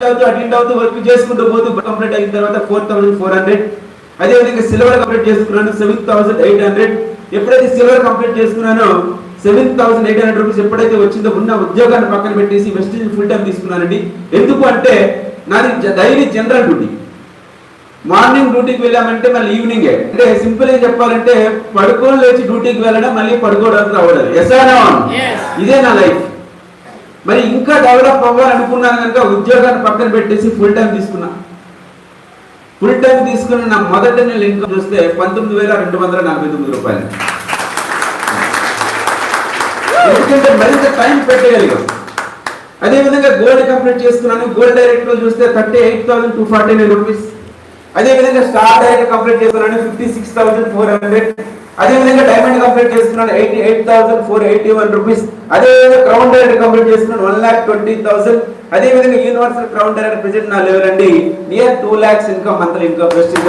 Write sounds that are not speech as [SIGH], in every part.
అవుతూ అటెండ్ అవుతూ వర్క్ చేసుకుంటూ పోతూ కంప్లీట్ అయిన తర్వాత ఫోర్ థౌసండ్ ఫోర్ హండ్రెడ్ అదేవిధంగా సిల్వర్ కంప్లీట్ చేసుకున్నాను సెవెన్ థౌసండ్ ఎయిట్ హండ్రెడ్ ఎప్పుడైతే silver complete చేసుకున్నానో seven thousand eight hundred rupees ఎప్పుడైతే వచ్చిందో ఉన్న ఉద్యోగాన్ని పక్కన పెట్టేసి వెస్టేజ్ ఫుల్ టైం తీసుకున్నానండి. ఎందుకు అంటే నాది డైలీ జనరల్ డ్యూటీ మార్నింగ్ డ్యూటీకి వెళ్ళామంటే మళ్ళీ ఈవినింగే అంటే సింపుల్గా చెప్పాలంటే పడుకోని లేచి డ్యూటీకి వెళ్ళడం మళ్ళీ పడుకోవడానికి రావడం. ఇదే నా లైఫ్ మరి ఇంకా డెవలప్ అవ్వాలనుకున్నాను కనుక ఉద్యోగాన్ని పక్కన పెట్టేసి ఫుల్ టైం తీసుకున్నా. ఫుల్ టైం తీసుకున్న నా మొదటి నెల ఇన్కమ్ చూస్తే పంతొమ్మిది వేల రెండు వందల నలభై తొమ్మిది రూపాయలు. ఎందుకంటే మరింత టైం పెట్టగలిగాం. అదేవిధంగా గోల్డ్ కంప్లీట్ చేసుకున్నాను. గోల్డ్ డైరెక్ట్లో చూస్తే thirty eight thousand two forty nine rupees అదేవిధంగా స్టార్ డైరెక్ట్ కంప్లీట్ చేసుకున్నాను fifty six thousand four hundred. అదేవిధంగా డైమండ్ కంప్లీట్ చేసుకున్నాను eighty eight thousand four eighty one rupees. అదేవిధంగా క్రౌన్ డైరెక్ట్ కంప్లీట్ చేసుకున్నాను వన్ ల్యాక్ ట్వంటీ థౌసండ్. అదేవిధంగా universal crown direct present నా level అండి. Near two lakhs income monthly income prestige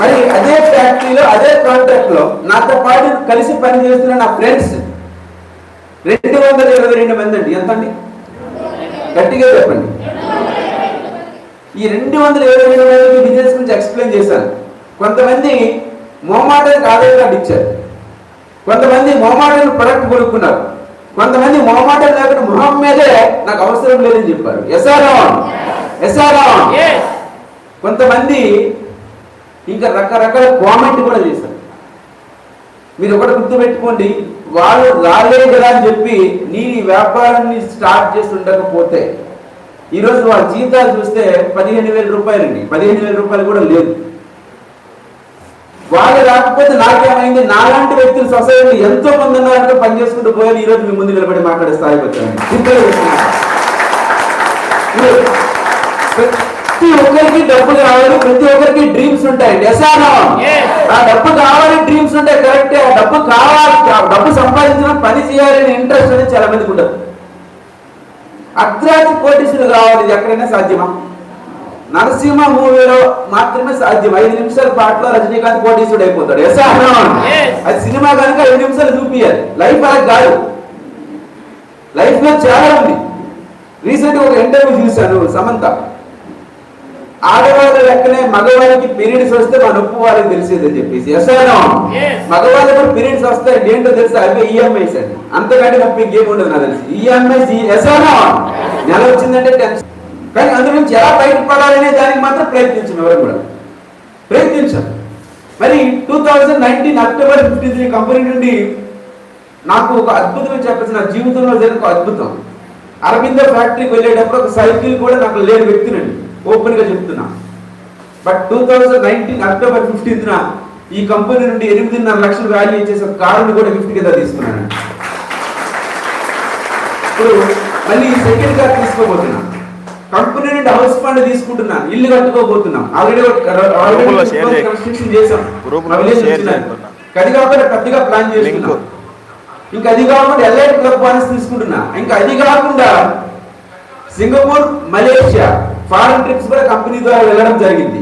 మరి అదే ఫ్యాక్టరీలో అదే కాంట్రాక్ట్లో నాతో పాటు కలిసి పనిచేస్తున్న నా ఫ్రెండ్స్ రెండు వందల ఇరవై రెండు మంది అండి. ఎంత అండి గట్టిగా చెప్పండి. ఈ రెండు వందల ఇరవై రెండు బిజినెస్ గురించి ఎక్స్ప్లెయిన్ చేశాను. కొంతమంది మోమాటానికి ఆదాయ కార్డు ఇచ్చారు కొంతమంది మోమాటని ప్రొడక్ట్ కొనుక్కున్నారు. కొంతమంది మోమాటం లేకుండా మొహం మీదే నాకు అవసరం లేదని చెప్పారు. ఎస్ఆర్ఆ ఎస్ఆర్ఆ కొంతమంది ఇంకా రకరకాల కామెంట్ కూడా చేశారు. మీరు ఒకటి గుర్తుపెట్టుకోండి. వాళ్ళు రాలేదు కదా అని చెప్పి నీ వ్యాపారాన్ని స్టార్ట్ చేసి ఉండకపోతే ఈరోజు వాళ్ళ జీతాలు చూస్తే పదిహేను వేల రూపాయలండి. పదిహేను వేల రూపాయలు కూడా లేదు. వాళ్ళు రాకపోతే నాకేమైంది? నాలాంటి వ్యక్తులు సొసైటీలో ఎంతో మంది ఉన్నారంటే పని చేసుకుంటూ పోయారు ఈ రోజు మీ ముందు నిలబడి మాట్లాడే స్థాయికి వచ్చాను [LAUGHS] ప్రతి ఒక్కరికి డబ్బు కావాలి ప్రతి ఒక్కరికి డ్రీమ్స్ ఉంటాయండి ఎసానా ఆ డబ్బు కావాలి డ్రీమ్స్ ఉంటాయి. కరెక్టే ఆ డబ్బు కావాలి డబ్బు సంపాదించడం పని చేయాలని ఇంట్రెస్ట్ అనేది చాలా మందికి ఉండదు. అర్ధరాత్రి కోటీసులు కావాలి ఇది ఎక్కడైనా సాధ్యమా? నరసింహ మూవీలో మాత్రమే సాధ్యం. ఐదు నిమిషాల పాటలో రజనీకాంత్ కోటీసుడు అయిపోతాడు. ఎస్ అది సినిమా కనుక ఐదు నిమిషాలు చూపియాలి. లైఫ్ అలా కాదు. లైఫ్లో చాలా ఉంది. రీసెంట్ ఒక ఇంటర్వ్యూ చూశాను సమంత. ఆడవాళ్ళ లెక్కనే మగవాళ్ళకి పీరియడ్స్ వస్తే మన నొప్పు వాళ్ళకి తెలిసేదని చెప్పేసి. Yes. మగవాళ్ళకి కూడా పీరియడ్స్ వస్తాయి ఏంటో తెలుసు? అవి ఈఎంఐస్ అండి. అంతకంటే నొప్పి ఇంకేం ఉండదు నాకు తెలిసి. ఈఎంఐస్ ఎస్ఆర్ఓ నెల వచ్చిందంటే టెన్షన్ కానీ అందు నుంచి ఎలా బయటపడాలనే దానికి మాత్రం ప్రయత్నించాం ఎవరు కూడా. ప్రయత్నించాం. మరి two thousand nineteen October fifty three company నుండి నాకు ఒక అద్భుతం చెప్పచ్చు నా జీవితంలో జరిగిన ఒక అద్భుతం. అరవిందో ఫ్యాక్టరీకి వెళ్ళేటప్పుడు ఒక సైకిల్ కూడా నాకు లేని వ్యక్తినండి. ఓపెన్గా చెప్తున్నా. But two thousand nineteen October fifteenth ఈ కంపెనీ నుండి ఎనిమిదిన్నర లక్షలు వాల్యూ చేసే కారుని కూడా గిఫ్ట్ కింద తీసుకున్నాను. ఇప్పుడు మళ్ళీ ఈ సెకండ్ కార్ తీసుకోబోతున్నా. కంపెనీ నుండి హౌస్ ఫండ్ తీసుకుంటున్నాను ఇల్లు కట్టుకోబోతున్నాం. ఆల్రెడీ. కన్స్ట్రక్షన్ చేసాం. అది కాకుండా పెద్దగా ప్లాన్ లింక్ చేస్తున్నాం. ఇంకా అది కాకుండా ఎల్ఐటి క్లబ్ బానస్ తీసుకుంటున్నా. ఇంకా అది కాకుండా సింగపూర్ మలేషియా ఫారెన్ ట్రిప్స్ కూడా కంపెనీ ద్వారా వెళ్ళడం జరిగింది.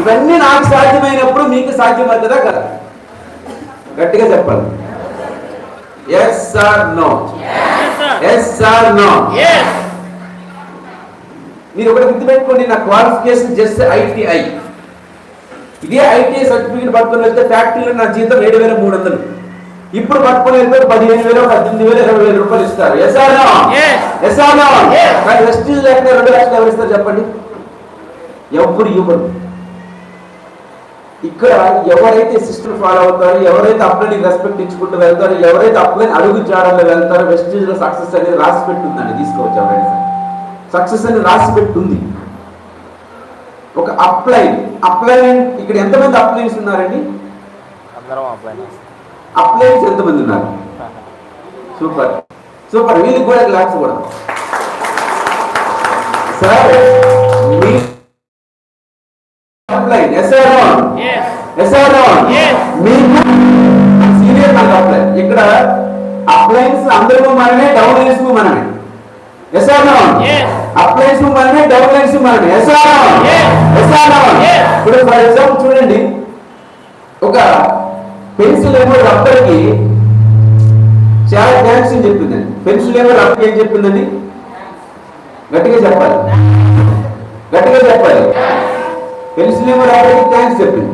ఇవన్నీ నాకు సాధ్యమైనప్పుడు మీకు సాధ్యమవుతుందా కదా? గట్టిగా చెప్పాలి. ఎస్ నో ఎస్ నో మీరు ఒకటి గుర్తుపెట్టుకోండి నా క్వాలిఫికేషన్ జస్ట్ ఐటీఐ ఇదే ఐటీఐ సర్టిఫికేట్ పట్టుకొని వెళ్తే ఫ్యాక్టరీలో నా జీతం ఏడు వేల మూడు వందలు. ఇప్పుడు పట్టుకొని వెళ్తే పదిహేను వేలు పద్దెనిమిది వేలు ఇరవై వేల రూపాయలు ఇస్తారు. కానీ వెస్టీజ్ లేకపోతే రెండు లక్షలు ఎవరు ఇస్తారు చెప్పండి? ఎవ్వరు ఇవ్వరు. ఇక్కడ ఎవరైతే సిస్టమ్ ఫాలో అవుతారో ఎవరైతే అప్లైని రెస్పెక్ట్ ఇచ్చుకుంటూ వెళ్తారో ఎవరైతే అప్లైన్ అడుగు జాడల్లో వెళ్తారో వెస్టీజ్లో సక్సెస్ అనేది రాసి పెట్టుందండి తీసుకోవచ్చు ఎవరైనా సక్సెస్ అనేది రాసి పెట్టుంది. ఒక అప్లైన్ అప్లైన్ ఇక్కడ ఎంతమంది అప్లైన్స్ ఉన్నారండి? అందరం అబ్బాయి అప్లైన్స్ ఎంతమంది ఉన్నారు? సూపర్. సూపర్. వీళ్ళకి కూడా క్లాప్స్ కూడా. సార్ మీ upline yes sir yes sir Yes. మీకు సీనియర్ నాకు అప్లైన్ ఇక్కడ అప్లైన్స్ అందరికీ మనమే డౌన్ లైన్స్ మనమే. Yes sir. అప్లైన్స్ మనమే డౌన్ లైన్స్ మనమే. Yes sir. ఇప్పుడు ఫర్ ఎగ్జాంపుల్ చూడండి. ఒక పెన్సిల్ ఏమో రబ్బర్కి చాలా థ్యాంక్స్ అని చెప్పిందండి. పెన్సిల్ ఏమో రబ్బర్కి ఏం చెప్పిందండి? గట్టిగా చెప్పాలి. గట్టిగా చెప్పాలి. పెన్సిల్ ఏమో రబ్బర్కి థ్యాంక్స్ చెప్పింది.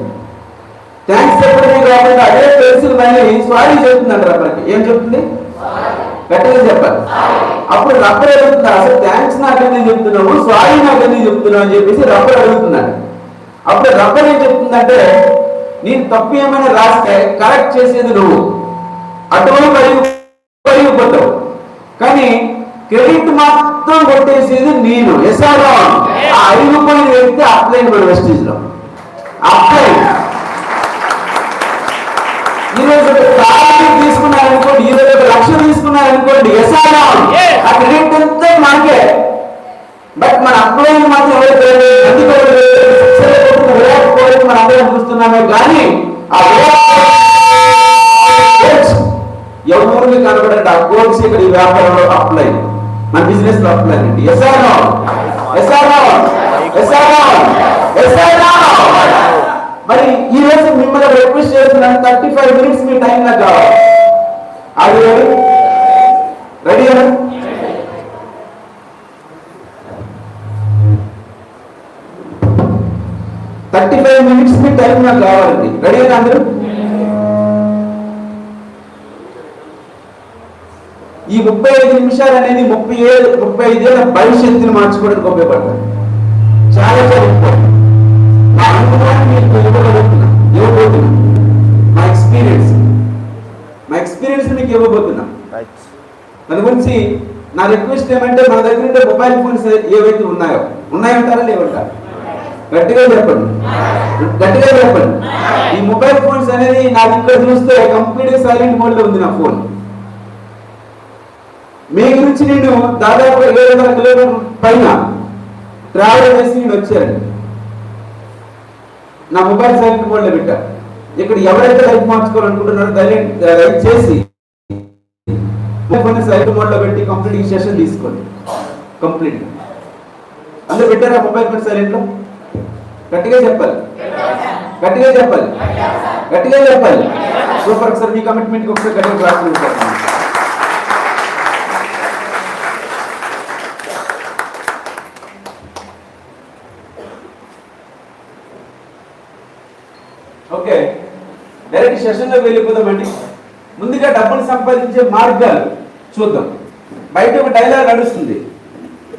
థ్యాంక్స్ చెప్పడమే కాకుండా అదే పెన్సిల్ మళ్ళీ సారీ చెప్తుందంట రబ్బర్కి. ఏం చెప్తుంది? గట్టిగా చెప్పాలి. అప్పుడు రబ్బర్ అడుగుతుంది? అసలు థ్యాంక్స్ నాకు ఎందుకు చెప్తున్నావు? సారీ నాకు ఎందుకు చెప్తున్నావు? అని చెప్పేసి రబ్బర్ అడుగుతున్నాడు అప్పుడు రబ్బర్ ఏం చెప్తుందంటే నేను తప్పు ఏమైనా రాస్తే కరెక్ట్ చేసేది నువ్వు. పరిగిపోతావు కానీ క్రెడిట్ మాత్రం కొట్టేసేది నేను. ఆ అరిగిపోయిన వ్యక్తి అప్లైన్ వెస్టీజ్లో అప్లైన్ ఈ రోజు ఒక కారు తీసుకున్నారనుకోండి ఈ రోజు ఒక లక్ష తీసుకున్నారనుకోండి ఎస్ఆర్ ఆ క్రెడిట్ అంతా మనకే. బట్ మన అప్లైన్ మాత్రం అందుకే అప్రోచ్ ఇక్కడ ఈ వ్యాపారంలో అప్లై మన బిజినెస్లో అప్లై అండి. ఎస్ఆర్ ఎస్ఆర్ ఎస్ఆర్ ఎస్ఆర్ మరి ఈ రోజు మిమ్మల్ని రిక్వెస్ట్ చేస్తున్నాను థర్టీ ఫైవ్ మినిట్స్ మీ టైం నాకు కావాలి. అది రెడీ రెడీ అన్నా థర్టీ ఫైవ్ మినిట్స్ మీ టైం నాకు కావాలండి. రెడీ అయినా అందరూ ఈ ముప్పై ఐదు నిమిషాలు అనేది ముప్పై ఏడు ముప్పై ఐదేళ్ళ భవిష్యత్తుని మార్చుకోవడానికి ఉపయోగపడతాయి. చాలా చాలా ఇంపార్టెంట్ నా అనుభవాన్ని మీకు ఇవ్వగలుగుతున్నా ఇవ్వబోతున్నా. మా ఎక్స్పీరియన్స్ మా ఎక్స్పీరియన్స్ మీకు ఇవ్వబోతున్నా. దాని గురించి నా రిక్వెస్ట్ ఏమంటే మన దగ్గర ఉండే మొబైల్ ఫోన్స్ ఏవైతే ఉన్నాయో ఉన్నాయంటారా లేవంటారా? గట్టిగా చెప్పండి. గట్టిగా చెప్పండి. ఈ మొబైల్ ఫోన్స్ అనేది నాకు ఇక్కడ చూస్తే కంప్లీట్ సైలెంట్ మోడ్లో ఉంది నా ఫోన్ మీ గురించి నేను దాదాపు ఏడు వందల కిలోమీటర్ పైన ట్రావెల్ చేసి నేను వచ్చాను. నా మొబైల్ సైలెంట్ మోడ్లో పెట్టా. ఇక్కడ ఎవరైతే లైఫ్ మార్చుకోవాలనుకుంటున్నారో దయచేసి దయచేసి ఫోన్ సైలెంట్ మోడ్లో పెట్టి కంప్లీట్ సెషన్ తీసుకోండి. కంప్లీట్ అందరు పెట్టారా మొబైల్ ఫోన్ సైలెంట్లో? గట్టిగా చెప్పాలి. గట్టిగా చెప్పాలి. గట్టిగా చెప్పాలి. సూపర్ సార్ మీ కమిట్మెంట్ ఒకసారి గట్టిగా క్లాస్ ఓకే. డైరెక్ట్ సెషన్లో వెళ్ళిపోదామండి ముందుగా డబ్బులు సంపాదించే మార్గాలు చూద్దాం. బయట ఒక డైలాగ్ నడుస్తుంది.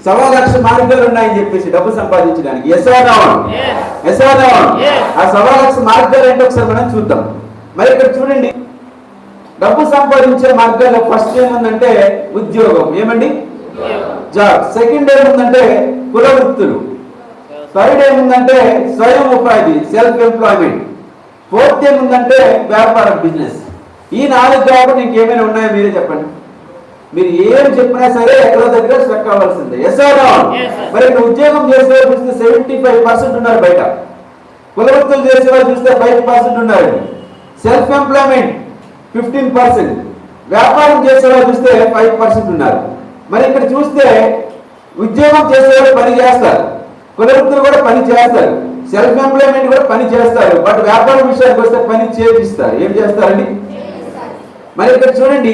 సవా లక్ష మార్గాలు ఉన్నాయని చెప్పేసి డబ్బు సంపాదించడానికి. ఎస్ఆర్ఆన్ ఎస్ఆర్ఆన్ ఆ సవా లక్ష మార్గాలు ఏంటో ఒకసారి మనం చూద్దాం. మరి ఇక్కడ చూడండి. డబ్బు సంపాదించే మార్గాల్లో ఫస్ట్ ఏముందంటే ఉద్యోగం. ఏమండి? జాబ్. సెకండ్ ఏముందంటే కుల వృత్తులు థర్డ్ ఏముందంటే స్వయం ఉపాధి సెల్ఫ్ ఎంప్లాయ్మెంట్ ఫోర్త్ ఏముందంటే వ్యాపారం బిజినెస్ ఈ నాలుగు కాబట్టి ఇంకేమైనా ఉన్నాయో మీరే చెప్పండి. మీరు ఏం చెప్పినా సరే ఎక్కడో దగ్గర స్ట్రక్ అవ్వాల్సిందే. Yes sir Yes, sir. మరి ఉద్యోగం చేసే చూస్తే సెవెంటీ ఫైవ్ పర్సెంట్ ఉన్నారు బయట. కుల వృత్తులు చేసే వాళ్ళు చూస్తే ఫైవ్ పర్సెంట్ ఉన్నారు. సెల్ఫ్ ఎంప్లాయ్మెంట్ ఫిఫ్టీన్ పర్సెంట్ వ్యాపారం చేసే వాళ్ళు చూస్తే ఫైవ్ పర్సెంట్ ఉన్నారు. మరి ఇక్కడ చూస్తే ఉద్యోగం చేసేవాళ్ళు పని చేస్తారు. కుల వృత్తులు కూడా పని చేస్తారు. సెల్ఫ్ ఎంప్లాయ్మెంట్ కూడా పని చేస్తారు. బట్ వ్యాపారం విషయానికి వస్తే పని చేపిస్తారు ఏం చేస్తారండి? మరి ఇక్కడ చూడండి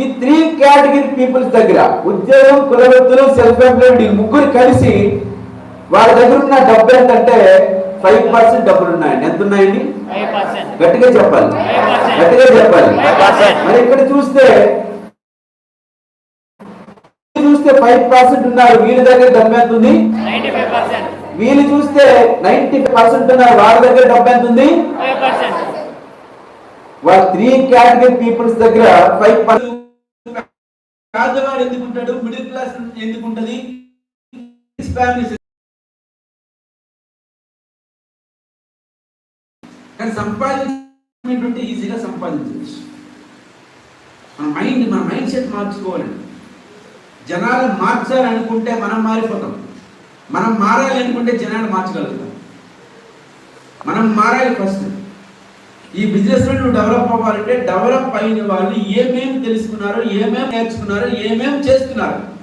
ఈ త్రీ కేటగిరీ పీపుల్స్ దగ్గర ఉద్యోగం కుల వృత్తులు సెల్ఫ్ ఎంప్లాయ్మెంట్ ఈ ముగ్గురు కలిసి వాళ్ళ దగ్గర ఉన్న డబ్బు ఎంతంటే ఫైవ్ పర్సెంట్ డబ్బులు ఉన్నాయండి. ఎంత ఉన్నాయండి? గట్టిగా చెప్పాలి. 5%. గట్టిగా చెప్పాలి. 5%. మరి ఇక్కడ చూస్తే చూస్తే ఫైవ్ పర్సెంట్ ఉన్నారు వీళ్ళ దగ్గర డబ్బు ఎంత ఉంది? వీళ్ళు చూస్తే నైన్టీ పర్సెంట్ ఉన్నారు వాళ్ళ దగ్గర డబ్బు ఎంత ఉంది? వాళ్ళ త్రీ కేటగిరీ పీపుల్స్ దగ్గర ఫైవ్ పర్సెంట్ పేదవాడు ఎందుకు ఉంటాడు మిడిల్ క్లాస్ ఎందుకు ఉంటది ఫ్యామిలీస్ కానీ ఈజీగా సంపాదించవచ్చు. మన మైండ్ మన మైండ్ సెట్ మార్చుకోవాలండి. జనాలు మార్చాలనుకుంటే మనం మారిపోతాం. మనం మారాలి అనుకుంటే జనాలు మార్చగలుగుతాం. మనం మారాలి ఫస్ట్ ఈ బిజినెస్లో నువ్వు డెవలప్ అవ్వాలంటే డెవలప్ అయిన వాళ్ళు ఏమేమి తెలుసుకున్నారు ఏమేమి నేర్చుకున్నారు ఏమేమి చేస్తున్నారు?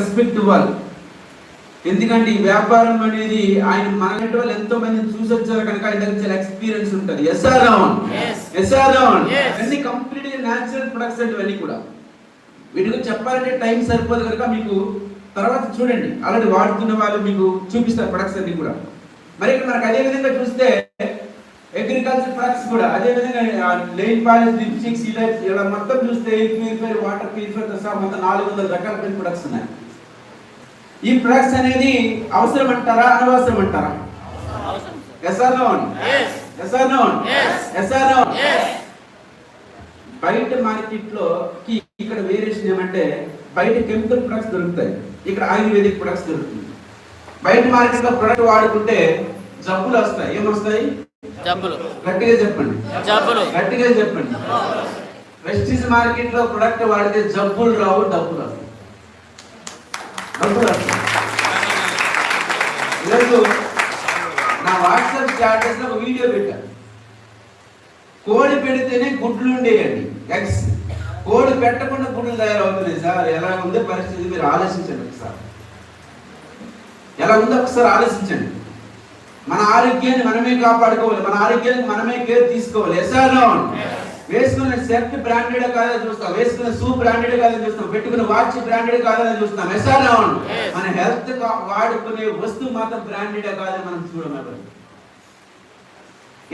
రెస్పెక్ట్ ఇవ్వాలి. ఎందుకంటే ఈ వ్యాపారం అనేది ఆయన మన వాళ్ళు ఎంతో మందిని చూసి వచ్చారు కనుక ఆయన దగ్గర చాలా ఎక్స్పీరియన్స్ ఉంటుంది. Yes or Yes. Yes or. అన్ని కంప్లీట్ అంటే ఇవన్నీ కూడా. వీటి గురించి చెప్పాలంటే టైం సరిపోదు కనుక మీకు తర్వాత చూడండి. ఆల్రెడీ వాడుతున్న వాళ్ళు మీకు చూపిస్తారు ప్రొడక్ట్స్ అన్ని కూడా. మరి ఇక్కడ మనకు అదే విధంగా చూస్తే అగ్రికల్చర్ ప్రొడక్ట్స్ కూడా అదే విధంగా లెయిన్ పాలిష్ లిప్స్టిక్స్ ఇలా ఇలా మొత్తం చూస్తే ఎయిర్ ప్యూరిఫైర్ వాటర్ ప్యూరిఫైర్ సహా మొత్తం నాలుగు వందల రకాల ప్రొడక్ట్స్ ఉన్నాయి. ఈ ప్రొడక్ట్స్ అనేది అవసరం అంటారా అనవసరం అంటారా? అవసరం yes or no Yes. Yes or no Yes. Yes or no Yes. బయట మార్కెట్లో కి ఇక్కడ వేరియేషన్ ఏమంటే బయట కెమికల్ ప్రొడక్ట్స్ దొరుకుతాయి. ఇక్కడ ఆయుర్వేదిక్ ప్రొడక్ట్స్ దొరుకుతుంది. బయట మార్కెట్లో ప్రొడక్ట్ వాడుకుంటే జబ్బులు వస్తాయి. ఏమొస్తాయి? జబ్బులు. గట్టిగా చెప్పండి. జబ్బులు. గట్టిగా చెప్పండి. వెస్టీజ్ మార్కెట్లో ప్రొడక్ట్ వాడితే జబ్బులు రావు డబ్బులు వస్తాయి డబ్బులు వస్తాయి ఈరోజు నా వాట్సాప్ స్టేటస్లో ఒక వీడియో పెట్టాను కోడి పెడితేనే గుడ్లు ఉండేయండి. ఎగ్స్ కోడి పెట్టకుండా గుడ్లు తయారవుతున్నాయి సార్. ఎలా ఉందో పరిస్థితి మీరు ఆలోచించండి ఒకసారి. ఎలా ఉందో ఒకసారి ఆలోచించండి. మన ఆరోగ్యాన్ని మనమే కాపాడుకోవాలి. మన ఆరోగ్యానికి మనమే కేర్ తీసుకోవాలి. ఎస్ఆర్నో వేసుకున్న షర్ట్ బ్రాండెడ్ కాదని చూస్తాం. వేసుకున్న షూ బ్రాండెడ్ కాదని చూస్తాం. పెట్టుకున్న వాచ్ బ్రాండెడ్ కాదని చూస్తాం. ఎస్ఆర్నో Yes. మన హెల్త్ వాడుకునే వస్తువు మాత్రం బ్రాండెడ్ కాదని మనం చూడమని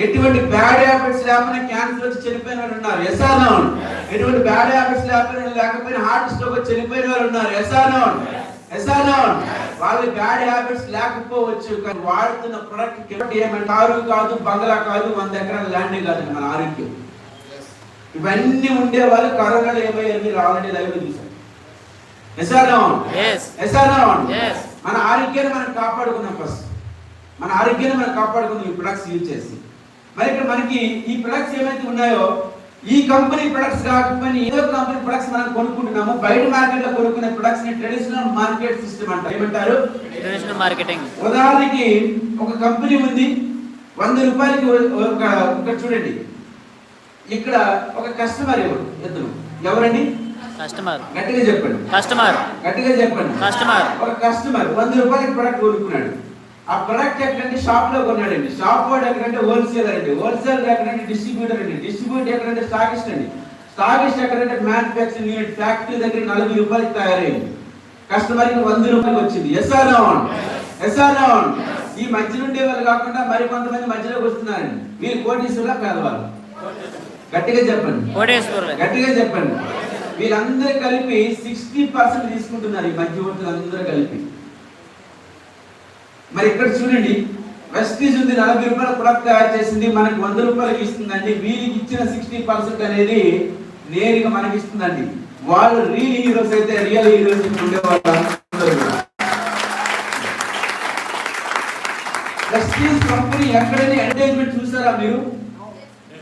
ఎటువంటి బ్యాడ్ హ్యాబిట్స్ లేకపోయినా క్యాన్సర్ వచ్చి చనిపోయిన వాళ్ళు ఉన్నారు. ఎస్ఆర్ నౌన్ ఎటువంటి బ్యాడ్ హ్యాబిట్స్ లేకపోయినా లేకపోయినా హార్ట్ స్ట్రోక్ వచ్చి చనిపోయిన వాళ్ళు ఉన్నారు. ఎస్ఆర్ నౌన్ వాళ్ళ బ్యాడ్ హ్యాబిట్స్ లేకపోవచ్చు కానీ వాడుతున్న ప్రొడక్ట్ ఏమంటే కారు కాదు బంగ్లా కాదు వంద ఎకరాల ల్యాండ్ కాదు మన ఆరోగ్యం. ఇవన్నీ ఉండే వాళ్ళు కరోనాలో ఏమయ్యారు మీరు ఆల్రెడీ లైవ్ చూసారు. మన ఆరోగ్యాన్ని మనం కాపాడుకున్నాం ఫస్ట్ మన ఆరోగ్యాన్ని మనం కాపాడుకున్నాం ఈ ప్రొడక్ట్స్ యూజ్ చేసి. మరి ఇక్కడ మనకి ఈ ప్రొడక్ట్స్ ఏమైతే ఉన్నాయో ఈ కంపెనీ ప్రొడక్ట్స్ కాకపోయినా ఏదో కంపెనీ ప్రొడక్ట్స్ మనం కొనుక్కుంటున్నాము. బయట మార్కెట్లో కొనుక్కునే ప్రొడక్ట్స్ని ట్రెడిషనల్ మార్కెట్ సిస్టమ్ అంటారు. ఏమంటారు? ఇంటర్నేషనల్ మార్కెటింగ్ ఉదాహరణకి ఒక కంపెనీ ఉంది. వంద రూపాయలకి ఒక ఇక్కడ చూడండి. ఇక్కడ ఒక కస్టమర్ ఎవరు? ఇద్దరు. ఎవరండి? కస్టమర్ గట్టిగా చెప్పండి. కస్టమర్ గట్టిగా చెప్పండి. కస్టమర్ ఒక కస్టమర్ వంద రూపాయలకి ప్రొడక్ట్ కొనుక్కున్నాడు. ఆ ప్రొడక్ట్ ఎక్కడంటే షాప్లో కొన్నాడండి. షాప్ వాడు ఎక్కడంటే హోల్సేలర్ అండి. హోల్సేలర్ ఎక్కడంటే డిస్ట్రిబ్యూటర్ అండి. డిస్ట్రిబ్యూటర్ ఎక్కడంటే స్టాకిస్ట్ అండి. స్టాకిస్ట్ ఎక్కడంటే మ్యానుఫ్యాక్చరింగ్ యూనిట్ ఫ్యాక్టరీ దగ్గర నలభై రూపాయలకి తయారైంది. కస్టమర్కి వంద రూపాయలకి వచ్చింది. ఎస్ఆర్ రౌండ్ ఎస్ఆర్ రౌండ్ ఈ మధ్య ఉండే వాళ్ళు కాకుండా మరి కొంతమంది మధ్యలోకి వస్తున్నారండి. వీళ్ళు కోటీశ్వరులా పేదవాళ్ళు. గట్టిగా చెప్పండి. గట్టిగా చెప్పండి. వీళ్ళందరూ కలిపి సిక్స్టీ పర్సెంట్ తీసుకుంటున్నారు ఈ మధ్యవర్తులు అందరూ కలిపి. మరి ఇక్కడ చూడండి వెస్టీజ్ ఉంది నలభై రూపాయల ప్రొడక్ట్ తయారు చేసింది మనకి వంద రూపాయలకి ఇస్తుందండి. వీరికి ఇచ్చిన సిక్స్టీ పర్సెంట్ అనేది నేరుగా మనకి ఇస్తుందండి. వాళ్ళు రియల్ హీరోస్ అయితే రియల్ హీరోస్ ఉండేవాళ్ళు వెస్టీజ్ కంపెనీ ఎక్కడైనా అడ్వర్టైజ్మెంట్ చూసారా మీరు?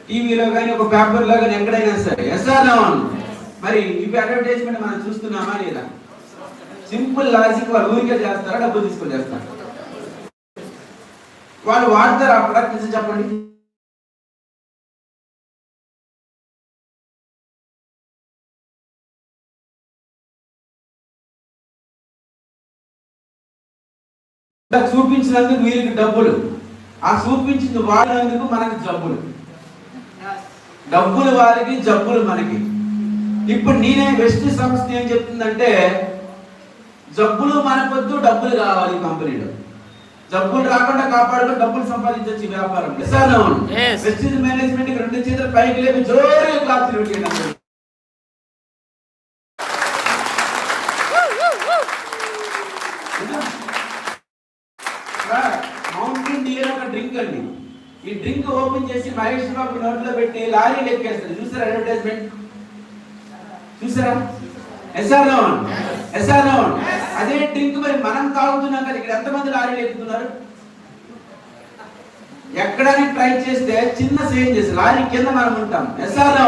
టీవీలో కానీ ఒక పేపర్లో కానీ ఎక్కడైనా సరే. ఎస్ఆర్ మరి ఇవి అడ్వర్టైజ్మెంట్ మనం చూస్తున్నామా లేదా? సింపుల్ లాజిక్ వాళ్ళు ఊరికే చేస్తారా? డబ్బులు తీసుకొని చేస్తారా? వాళ్ళు వాడతారు ఆ ప్రొడక్ట్ నిజం చెప్పండి చూపించినందుకు వీరికి డబ్బులు. ఆ చూపించింది వాడినందుకు మనకి జబ్బులు. డబ్బులు వారికి జబ్బులు మనకి. ఇప్పుడు నేనే వెస్ట్ సంస్థ ఏం చెప్తుందంటే జబ్బులు మనకొద్దు డబ్బులు కావాలి కంపెనీలో. జబ్బులు రాకుండా కాపాడుకో డబ్బులు సంపాదించవచ్చు వ్యాపారం. వెస్టిజ్ మేనేజ్మెంట్ రెండు చేతులు పైకి లేపి జోరుగా క్లాస్ చేయండి మౌంటైన్ డియర్ ఒక డ్రింక్ అండి. ఈ డ్రింక్ ఓపెన్ చేసి మహేష్ బాబు నోట్లో పెట్టి లారీ లెక్కేస్తారు చూసారా అడ్వర్టైజ్మెంట్ చూసారా? ఎస్ఆర్ ఎస్ఆర్ అదే డ్రింక్ మరి మనం తాగుతున్నాం కదా ఇక్కడ ఎంతమంది లారీలు ఎక్కుతున్నారు ఎక్కడానికి ట్రై చేస్తే చిన్న సేమ్ చేసి లారీ కింద మనం ఉంటాం. ఎస్ఆర్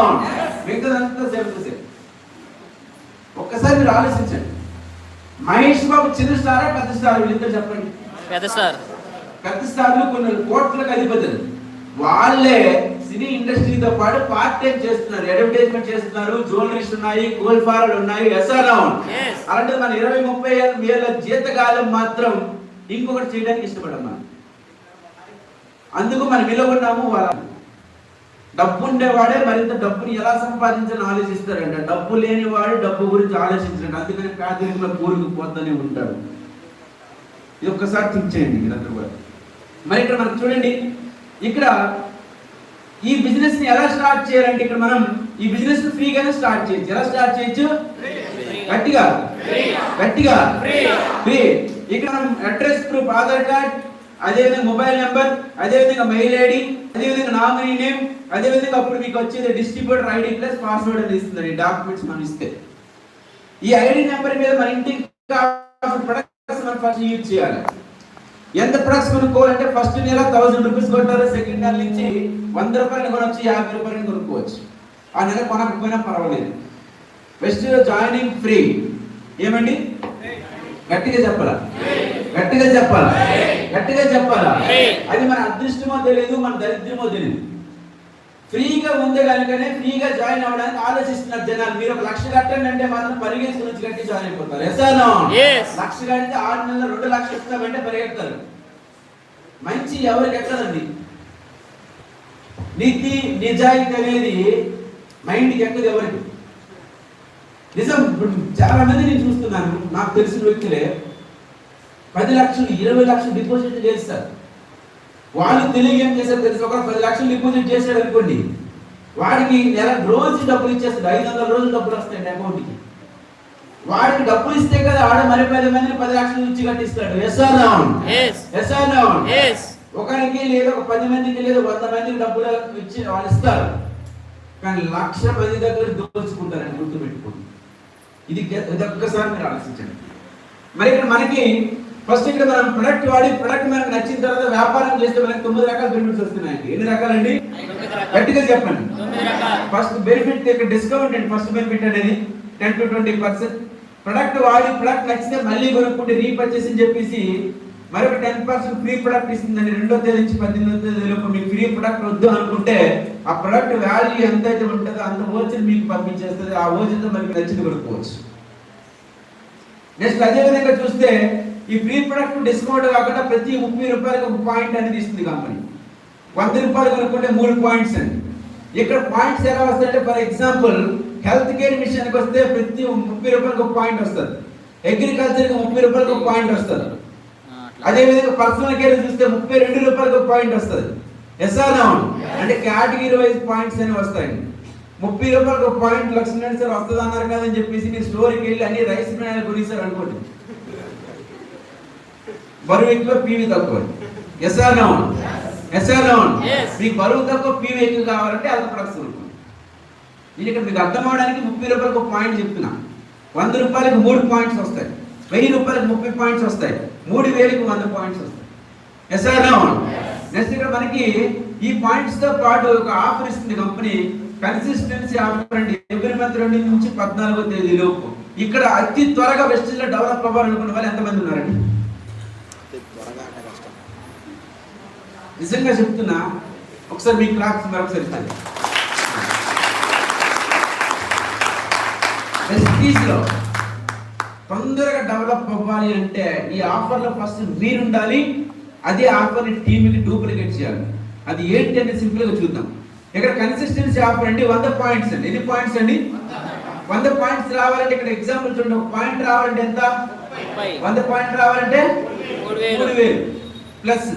మిగతాదంతా సేఫ్ ఒక్కసారి మీరు ఆలోచించండి. మహేష్ బాబు చిన్న స్టారా పెద్ద స్టార్? వీళ్ళిద్దరు చెప్పండి. పెద్ద సార్ పెద్ద స్థాయిలో కొన్ని కోట్లకు అధిపతులు. వాళ్ళే సినీ ఇండస్ట్రీతో పాటు పార్ట్ టైం చేస్తున్నారు. అడ్వర్టైజ్మెంట్ చేస్తున్నారు. జ్యువెలరీస్ ఉన్నాయి గోల్డ్ ఫారాలు ఉన్నాయి ఎస్ఆర్. అలాంటిది మన ఇరవై ముప్పై వేల జీతకాలం మాత్రం ఇంకొకటి చేయడానికి ఇష్టపడం మనం. అందుకు మనం నిలబడినాము వాళ్ళ డబ్బు ఉండేవాడే మరింత డబ్బుని ఎలా సంపాదించాలని ఆలోచిస్తారంట డబ్బు లేనివాడు డబ్బు గురించి ఆలోచించండి అందుకని పేదరికంలో కూరుకుపోతూనే ఉంటాడు. ఇది ఒక్కసారి థింక్ చేయండి మీరందరూ కూడా. మరి ఇక్కడ మనకు చూడండి ఇక్కడ ఈ బిజినెస్ని ఎలా స్టార్ట్ చేయాలంటే ఇక్కడ మనం ఈ బిజినెస్ని ఫ్రీగానే స్టార్ట్ చేయొచ్చు. ఎలా స్టార్ట్ చేయొచ్చు? గట్టిగా. గట్టిగా. ఫ్రీ ఇక్కడ మనం అడ్రస్ ప్రూఫ్ ఆధార్ కార్డ్ అదేవిధంగా మొబైల్ నెంబర్ అదేవిధంగా మెయిల్ ఐడి అదేవిధంగా నామినీ నేమ్ అదేవిధంగా అప్పుడు మీకు వచ్చేది డిస్ట్రిబ్యూటర్ ఐడి ప్లస్ పాస్వర్డ్ అని ఇస్తుంది ఈ డాక్యుమెంట్స్ మనం ఇస్తే. ఈ ఐడి నెంబర్ మీద మన ఇంటికి ప్రొడక్ట్స్ మనం ఫస్ట్ యూజ్ చేయాలి. ఎంత ప్రొడక్ట్స్ కొనుక్కోవాలంటే ఫస్ట్ నెల థౌసండ్ రూపీస్ కొట్టారు సెకండ్ నెల నుంచి వంద రూపాయలు కొనొచ్చు యాభై రూపాయలు కొనుక్కోవచ్చు. ఆ నెల కొనకపోయినా పర్వాలేదు. బెస్ట్ జాయినింగ్ ఫ్రీ ఏమండి? గట్టిగా చెప్పాలా? గట్టిగా చెప్పాలా? గట్టిగా చెప్పాలా. అది మన అదృష్టమో తెలియదు మన దరిద్రమో తెలియదు ఫ్రీగా ఉంది కనుకనే ఫ్రీగా జాయిన్ అవ్వడానికి ఆలోచిస్తున్నారు జనాలు. మీరు ఒక లక్ష కట్టండి అంటే మాత్రం పరిగెత్తుకుని వచ్చి కట్టి జాయిన్ అయిపోతారు. Yes or no Yes. Lakh కడితే ఆరు నెలలు రెండు లక్షలు ఇస్తామంటే పరిగెత్తారు. మంచి ఎవరికి ఎక్కదండి? నీతి నిజాయితీ అనేది మైండ్కి ఎక్కదు ఎవరికి. నిజం చాలా మంది నేను చూస్తున్నాను నాకు తెలిసిన వ్యక్తులే. పది లక్షలు ఇరవై లక్షలు డిపాజిట్ చేస్తారు. వాళ్ళు తెలియ ఏం చేశారు తెలుసు? ఒక పది లక్షలు డిపాజిట్ చేశాడు అనుకోండి. వాడికి నెల రోజు డబ్బులు ఇచ్చేస్తాడు. ఐదు వందల రోజులు డబ్బులు వస్తాయండి అకౌంట్కి వాడికి డబ్బులు ఇస్తే కదా ఆడ మరి పది మందిని పది లక్షలు ఇచ్చి కట్టిస్తాడు. ఒకరికి లేదా ఒక పది మందికి లేదా వంద మందికి డబ్బులు ఇచ్చి వాళ్ళు ఇస్తారు. కానీ లక్ష మంది దగ్గర దోచుకుంటారని గుర్తుపెట్టుకోండి. ఇది ఒక్కసారి మీరు ఆలోచించండి. మరి ఇక్కడ మనకి ఫస్ట్ ఇక్కడ మనం ప్రొడక్ట్ వాడి ప్రొడక్ట్ మనకు నచ్చిన తర్వాత వ్యాపారం చేస్తే మనకి తొమ్మిది రకాల బెనిఫిట్స్ వస్తున్నాయండి ఎన్ని రకాలండి? గట్టిగా చెప్పండి. ఫస్ట్ బెనిఫిట్ డిస్కౌంట్ అండి. ఫస్ట్ బెనిఫిట్ అనేది ten to twenty percent product వాడి ప్రొడక్ట్ నచ్చితే మళ్ళీ కొనుక్కుంటే రీపర్చేస్ అని చెప్పేసి మరొక టెన్ పర్సెంట్ ఫ్రీ ప్రొడక్ట్ ఇస్తుందండి. రెండో తేదీ నుంచి పద్దెనిమిదో తేదీ లోపు మీకు ఫ్రీ ప్రొడక్ట్ వద్దు అనుకుంటే ఆ ప్రొడక్ట్ వాల్యూ ఎంత అయితే ఉంటుందో అంత ఓచర్ మీకు పంపించేస్తుంది. ఆ ఓచర్తో మనకి నచ్చింది కొనుక్కోవచ్చు. నెక్స్ట్ అదే విధంగా చూస్తే ఈ ఫ్రీ ప్రొడక్ట్ డిస్కౌంట్ కాకుండా ప్రతి ముప్పై రూపాయలకు ఒక పాయింట్ అనేది ఇస్తుంది కంపెనీ వంద రూపాయలు కొనుక్కుంటే మూడు పాయింట్స్ అండి. ఇక్కడ పాయింట్స్ ఎలా వస్తాయంటే ఫర్ ఎగ్జాంపుల్ హెల్త్ కేర్ మిషన్కి వస్తే ప్రతి ముప్పై రూపాయలకు ఒక పాయింట్ వస్తుంది. అగ్రికల్చర్కి ముప్పై రూపాయలకు ఒక పాయింట్ వస్తుంది. ఆ, అట్లా. అదే విధంగా పర్సనల్ కేర్ చూస్తే ముప్పై రెండు రూపాయలకు ఒక పాయింట్ వస్తుంది. ఎస్ఆర్ అవును అంటే కేటగిరీ వైజ్ పాయింట్స్ అని వస్తాయి. ముప్పై రూపాయలకు ఒక పాయింట్ లక్ష్మీ సార్ వస్తుంది అన్నారు కదా అని చెప్పేసి మీరు స్టోర్కి వెళ్ళి అన్ని రైస్ బ్రాండ్ కొనిస్తారు అనుకోండి. బరువు ఎక్కువ పీవీ తక్కువ ఎస్ఆర్ అవును ఎస్ఆర్ Yes. మీకు బరువు తక్కువ పీవీ ఎక్కువ కావాలంటే అంత ప్రశ్న నేను ఇక్కడ మీకు అర్థం అవడానికి ముప్పై రూపాయలకు ఒక పాయింట్ చెప్తున్నా. వంద రూపాయలకు మూడు పాయింట్స్ వస్తాయి. వెయ్యి రూపాయలకు ముప్పై పాయింట్స్ వస్తాయి. మూడు వేలకు వంద పాయింట్స్ వస్తాయి. ఎస్ఆర్ నెక్స్ట్ ఇక్కడ మనకి ఈ పాయింట్స్తో పాటు ఒక ఆఫర్ ఇస్తుంది కంపెనీ కన్సిస్టెన్సీ ఆఫర్ అండి. ఎవ్రీ మంత్ రెండు నుంచి పద్నాలుగో తేదీ లోపు. ఇక్కడ అతి త్వరగా వెస్ట్లో డెవలప్ అవ్వాలనుకున్న వాళ్ళు ఎంతమంది ఉన్నారండి? నిజంగా చెప్తున్నా ఒకసారి మీ క్లాస్ మరొకసారి ఇస్తాను ప్రెస్టీజ్లో తొందరగా డెవలప్ అవ్వాలి అంటే ఈ ఆఫర్లో ఫస్ట్ మీరు ఉండాలి అదే ఆఫర్ టీంకి డూప్లికేట్ చేయాలి. అది ఏంటి అనేది సింపుల్గా చూద్దాం. ఇక్కడ కన్సిస్టెన్సీ ఆఫర్ అండి వంద పాయింట్స్ అండి. ఎన్ని పాయింట్స్ అండి? వంద పాయింట్స్ రావాలంటే ఇక్కడ ఎగ్జాంపుల్ చూడండి ఒక పాయింట్ రావాలంటే ఎంత? వంద పాయింట్ రావాలంటే మూడు వేలు. మూడు వేలు. ప్లస్